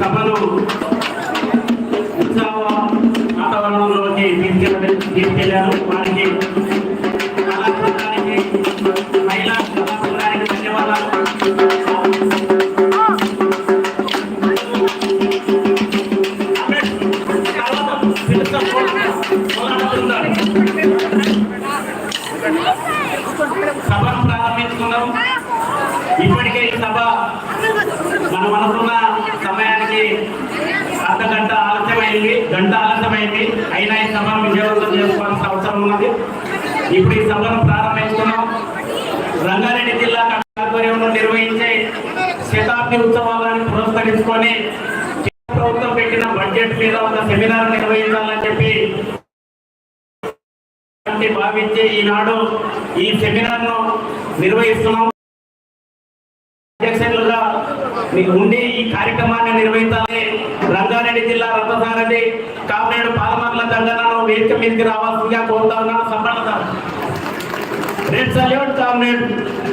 సభను ఉత్సాహ వాతావరణంలోకి తీసుకెళ్ళారు వారికి అయినా ఈ సభను విజయవంతం చేసుకోవాల్సిన అవసరం ఉన్నది. ఇప్పుడు ఈ సభను ప్రారంభించుకున్నాం. రంగారెడ్డి జిల్లా ఆధ్వర్యంలో నిర్వహించే శతాబ్ది ఉత్సవాలను పురస్కరించుకొని కేంద్ర ప్రభుత్వం పెట్టిన బడ్జెట్ మీద ఒక సెమినార్ నిర్వహించాలని చెప్పి భావించే భావించి ఈనాడు ఈ సెమినార్ను నిర్వహిస్తున్నాం. మీకు ఉండే ఈ కార్యక్రమాన్ని నిర్వహించాలి. రంగారెడ్డి జిల్లా రత్నసారెడ్డి కామ్రేడు పాలమర్ల దండనను వేదిక మీదకి రావాల్సిందిగా కోరుతా ఉన్నాను. సఫలత రెడ్ సల్యూట్ కామ్రేడ్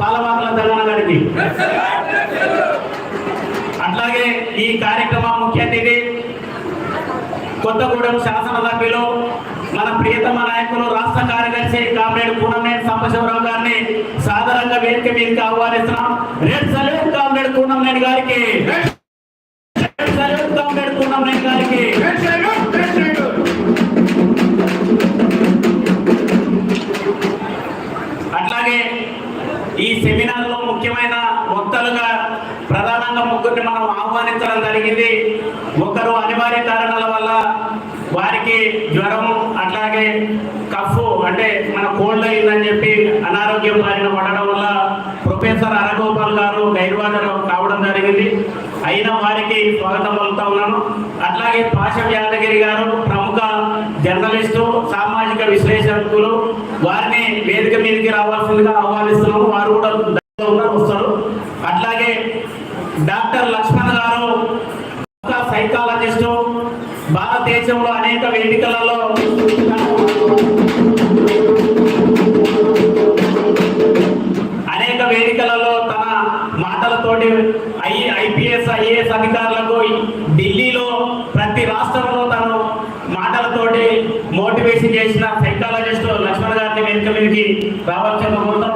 పాలమర్ల దండన గారికి అట్లాగే ఈ కార్యక్రమం ముఖ్య అతిథి కొత్తగూడెం శాసనసభ్యులు మన ప్రియతమ నాయకులు రాష్ట్ర కార్యదర్శి కామ్రేడ్ కూనంనేని సాంబశివరావు గారిని సాధారణంగా వేదిక మీదకి ఆహ్వానిస్తున్నాం. రెడ్ సల్యూట్ కామ్రేడ్ గారికి. గారికి అట్లాగే ఈ సెమినార్లో ముఖ్యమైన వక్తలుగా ప్రధానంగా ముగ్గురిని మనం ఆహ్వానించడం జరిగింది. ఒకరు అనివార్య కారణాల వల్ల వారికి జ్వరం అట్లాగే కఫ్ అంటే మన కోల్డ్ అయిందని చెప్పి అనారోగ్యం బారిన పడడం వల్ల ప్రొఫెసర్ అరగోపాల్ గారు గైర్వాదర్ కావడం జరిగింది. అయిన వారికి స్వాగతం పలుకుతా ఉన్నాను. అట్లాగే పాష యాదగిరి గారు ప్రముఖ జర్నలిస్టు సామాజిక విశ్లేషకులు వారిని వేదిక మీదకి రావాల్సిందిగా ఆహ్వానిస్తున్నాము. వారు కూడా వస్తారు. అట్లాగే డాక్టర్ లక్ష్మణ్ గారు సైకాలజిస్టు భారతదేశంలో అనేక వేదికలలో అనేక వేదికలలో తన మాటలతోటి ఐ ఐపీఎస్ ఐఏఎస్ అధికారులకు ఢిల్లీలో ప్రతి రాష్ట్రంలో తను మాటలతోటి మోటివేషన్ చేసిన సైకాలజిస్ట్ లక్ష్మణ్ గారిని వెనుక మీదకి రావాల్సిన కోరుతాం